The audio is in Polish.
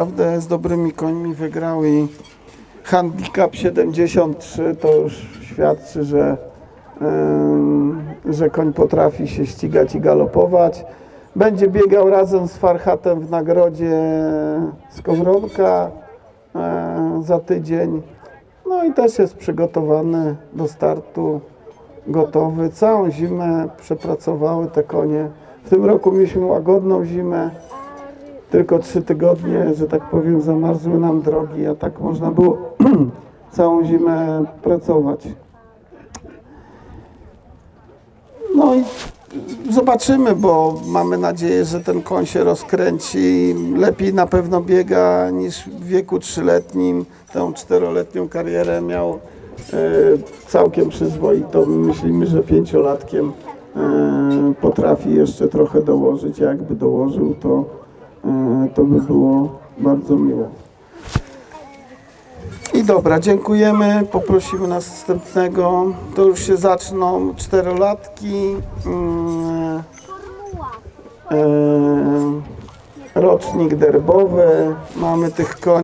Naprawdę z dobrymi końmi wygrał i handicap 73 to już świadczy, że, em, że koń potrafi się ścigać i galopować. Będzie biegał razem z Farhatem w nagrodzie Skowronka e, za tydzień. No i też jest przygotowany do startu, gotowy. Całą zimę przepracowały te konie. W tym roku mieliśmy łagodną zimę. Tylko trzy tygodnie, że tak powiem, zamarzły nam drogi, a tak można było całą zimę pracować. No i zobaczymy, bo mamy nadzieję, że ten koń się rozkręci. Lepiej na pewno biega niż w wieku trzyletnim. Tę czteroletnią karierę miał e, całkiem przyzwoitą. Myślimy, że pięciolatkiem e, potrafi jeszcze trochę dołożyć. Jakby dołożył, to, to by było bardzo miło. I dobra, dziękujemy. Poprosimy następnego. To już się zaczną czterolatki. Mm, e, rocznik derbowy. Mamy tych koni.